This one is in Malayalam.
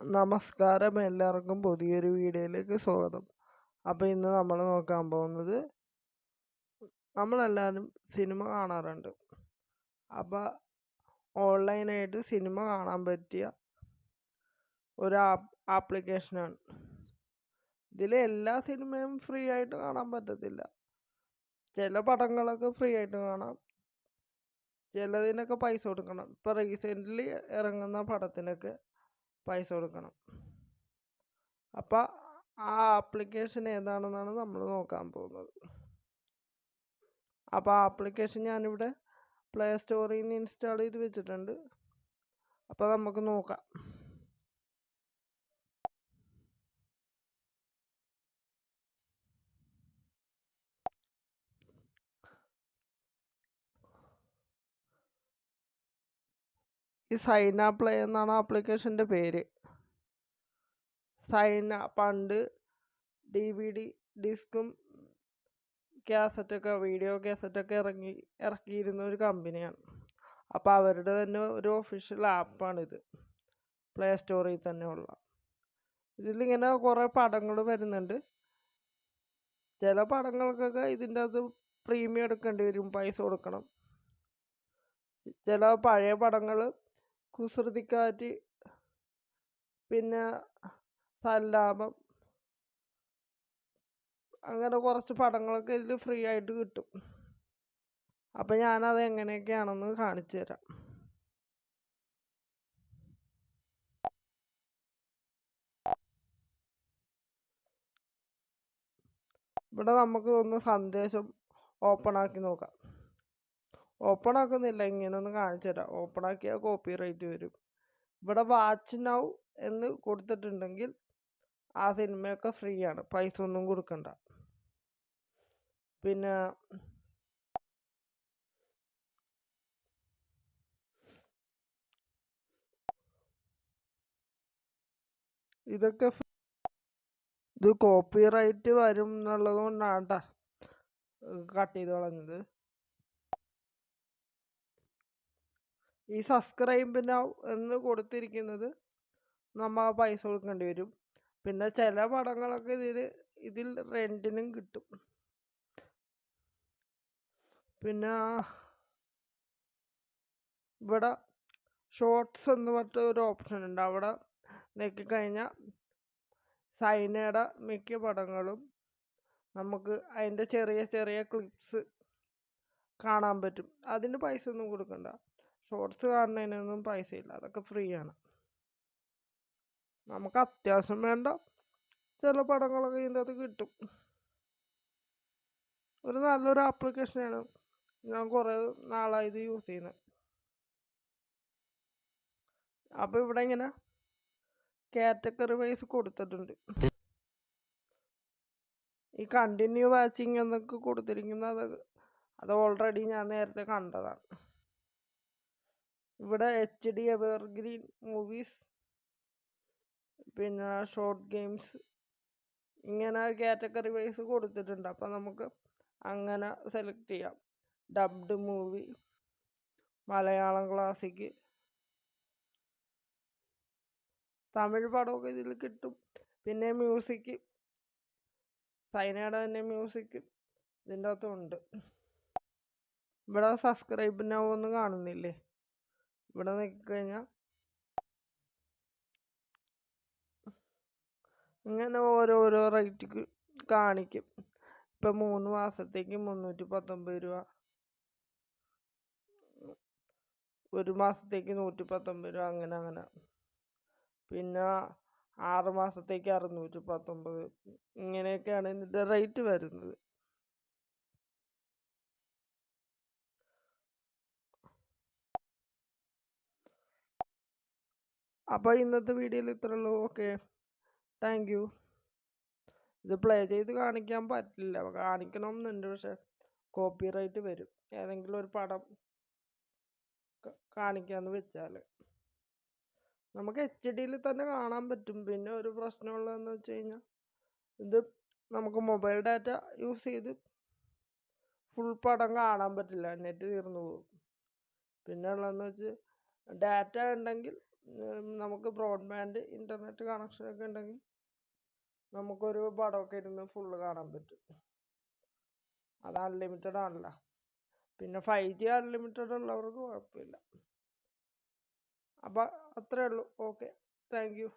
നമസ്കാരം എല്ലാവർക്കും പുതിയൊരു വീഡിയോയിലേക്ക് സ്വാഗതം. അപ്പോൾ ഇന്ന് നമ്മൾ നോക്കാൻ പോകുന്നത് നമ്മളെല്ലാവരും സിനിമ കാണാറുണ്ട്. അപ്പോൾ ഓൺലൈനായിട്ട് സിനിമ കാണാൻ പറ്റിയ ഒരു ആപ്ലിക്കേഷനാണ്. ഇതിൽ എല്ലാ സിനിമയും ഫ്രീ ആയിട്ട് കാണാൻ പറ്റത്തില്ല. ചില പടങ്ങളൊക്കെ ഫ്രീ ആയിട്ട് കാണാം. ചിലതിനൊക്കെ പൈസ കൊടുക്കണം. ഇപ്പോൾ റീസെന്റ്ലി ഇറങ്ങുന്ന പടത്തിനൊക്കെ പൈസ കൊടുക്കണം. അപ്പോൾ ആ ആപ്ലിക്കേഷൻ ഏതാണെന്നാണ് നമ്മൾ നോക്കാൻ പോകുന്നത്. അപ്പോൾ ആ ആപ്ലിക്കേഷൻ ഞാനിവിടെ പ്ലേ സ്റ്റോറിൽ നിന്ന് ഇൻസ്റ്റാൾ ചെയ്ത് വെച്ചിട്ടുണ്ട്. അപ്പോൾ നമുക്ക് നോക്കാം. ഈ സൈൻ പ്ലേ എന്നാണ് ആപ്ലിക്കേഷന്റെ പേര്. സൈന പണ്ട് ഡി വി ഡി ഡിസ്കും കാസറ്റൊക്കെ വീഡിയോ കാസറ്റൊക്കെ ഇറങ്ങി ഇറക്കിയിരുന്ന ഒരു കമ്പനിയാണ് അപ്പോൾ അവരുടെ തന്നെ ഒരു ഒഫീഷ്യൽ ആപ്പാണിത് പ്ലേ സ്റ്റോറിൽ തന്നെ ഉള്ള. ഇതിലിങ്ങനെ കുറേ പടങ്ങൾ വരുന്നുണ്ട്. ചില പടങ്ങൾക്കൊക്കെ ഇതിന്റെ അത് പ്രീമിയം എടുക്കേണ്ടി വരും പൈസ കൊടുക്കണം. ചില പഴയ പടങ്ങൾ കുസൃതിക്കാറ്റ് പിന്നെ സല്ലാപം. അങ്ങനെ കുറച്ച് പടങ്ങളൊക്കെ ഇതിൽ ഫ്രീ ആയിട്ട് കിട്ടും. അപ്പം ഞാനത് എങ്ങനെയൊക്കെയാണെന്ന് കാണിച്ചു തരാം. ഇവിടെ നമുക്ക് ഒന്ന് സന്ദേശം ഓപ്പൺ ആക്കി നോക്കാം. ഓപ്പൺ ആക്കുന്നില്ല. ഇങ്ങനെ ഒന്ന് കാണിച്ചു ഓപ്പൺ ആക്കിയാൽ കോപ്പി റൈറ്റ് വരും. ഇവിടെ വാച്ച് നൗ എന്ന് കൊടുത്തിട്ടുണ്ടെങ്കിൽ ആ സിനിമയൊക്കെ ഫ്രീ ആണ്. പൈസ ഒന്നും കൊടുക്കണ്ട. പിന്നെ ഇതൊക്കെ ഇത് കോപ്പി റൈറ്റ് വരും എന്നുള്ളത് കൊണ്ടാണ് കേട്ടോ കട്ട് ചെയ്ത് കളഞ്ഞത്. ഈ സബ്സ്ക്രൈബ് നൗ എന്ന് കൊടുത്തിരിക്കുന്നത് നമ്മൾ ആ പൈസ കൊടുക്കേണ്ടി വരും. പിന്നെ ചില പടങ്ങളൊക്കെ ഇതിൽ ഇതിൽ റെന്റിനും കിട്ടും. പിന്നെ ഇവിടെ ഷോർട്സ് എന്ന് പറഞ്ഞ ഒരു ഓപ്ഷൻ ഉണ്ട്. അവിടെ നോക്കിക്കഴിഞ്ഞാൽ സൈനയുടെ മിക്ക പടങ്ങളും നമുക്ക് അതിന്റെ ചെറിയ ചെറിയ ക്ലിപ്സ് കാണാൻ പറ്റും. അതിന് പൈസ ഒന്നും കൊടുക്കണ്ട. ഷോർട്സ് കാണുന്നതിനൊന്നും പൈസ ഇല്ല അതൊക്കെ ഫ്രീ ആണ് നമുക്ക് അത്യാവശ്യം വേണ്ട. ചില പടങ്ങളൊക്കെ ഇതിന്റെ അത് കിട്ടും. ഒരു നല്ലൊരു ആപ്ലിക്കേഷനാണ് ഞാൻ കുറേ നാളായി ഇത് യൂസ് ചെയ്യുന്നത് അപ്പോൾ ഇവിടെ ഇങ്ങനെ കാറ്റഗറി വൈസ് കൊടുത്തിട്ടുണ്ട്. ഈ കണ്ടിന്യൂ വാച്ചിങ് എന്നൊക്കെ കൊടുത്തിരിക്കുന്നത് അത് അത് ഓൾറെഡി ഞാൻ നേരത്തെ കണ്ടതാണ്. ഇവിടെ എച്ച് ഡി എവർഗ്രീൻ മൂവീസ് പിന്നെ ഷോർട്ട് ഗെയിംസ് ഇങ്ങനെ കാറ്റഗറി വൈസ് കൊടുത്തിട്ടുണ്ട്. അപ്പം നമുക്ക് അങ്ങനെ സെലക്ട് ചെയ്യാം. Dubbed movie Malayalam classic Tamil പടമൊക്കെ ഇതിൽ കിട്ടും. പിന്നെ മ്യൂസിക് സൈനയുടെ തന്നെ മ്യൂസിക് ഇതിന്റെ അകത്തുണ്ട് ഇവിടെ സബ്സ്ക്രൈബ് നൗ ഒന്നും കാണുന്നില്ലേ? ഇവിടെ നോക്കിക്കഴിഞ്ഞാൽ ഇങ്ങനെ ഓരോരോ റേറ്റ് കാണിക്കും. ഇപ്പം മൂന്ന് മാസത്തേക്ക് മുന്നൂറ്റി പത്തൊമ്പത് രൂപ. ഒരു മാസത്തേക്ക് നൂറ്റി പത്തൊമ്പത് രൂപ അങ്ങനെ അങ്ങനെ. പിന്നെ ആറ് മാസത്തേക്ക് അറുന്നൂറ്റി പത്തൊമ്പത് ഇങ്ങനെയൊക്കെയാണ് ഇതിന്റെ റേറ്റ് വരുന്നത്. അപ്പോൾ ഇന്നത്തെ വീഡിയോയിൽ ഇത്രേ ഉള്ളൂ. ഓക്കെ താങ്ക് യു ഇത് പ്ലേ ചെയ്ത് കാണിക്കാൻ പറ്റില്ല. കാണിക്കണമെന്നുണ്ട് പക്ഷെ കോപ്പി റൈറ്റ് വരും. ഏതെങ്കിലും ഒരു പടം കാണിക്കാന്ന് വെച്ചാൽ നമുക്ക് എച്ച് ഡിയിൽ തന്നെ കാണാൻ പറ്റും. പിന്നെ ഒരു പ്രശ്നമുള്ളതെന്ന് വെച്ച് കഴിഞ്ഞാൽ ഇത് നമുക്ക് മൊബൈൽ ഡാറ്റ യൂസ് ചെയ്ത് ഫുൾ പടം കാണാൻ പറ്റില്ല. നെറ്റ് തീർന്നു പോകും. പിന്നെ ഉള്ളതെന്ന് വെച്ച് ഡാറ്റ ഉണ്ടെങ്കിൽ നമുക്ക് ബ്രോഡ്ബാൻഡ് ഇന്റർനെറ്റ് കണക്ഷനൊക്കെ ഉണ്ടെങ്കിൽ നമുക്കൊരു പടമൊക്കെ ഇരുന്ന് ഫുള്ള് കാണാൻ പറ്റും. അത് അൺലിമിറ്റഡ് ആണല്ലോ. പിന്നെ ഫൈവ് ജി അൺലിമിറ്റഡ് ഉള്ളവർക്ക് കുഴപ്പമില്ല. അപ്പം അത്രേ ഉള്ളൂ. Okay thank U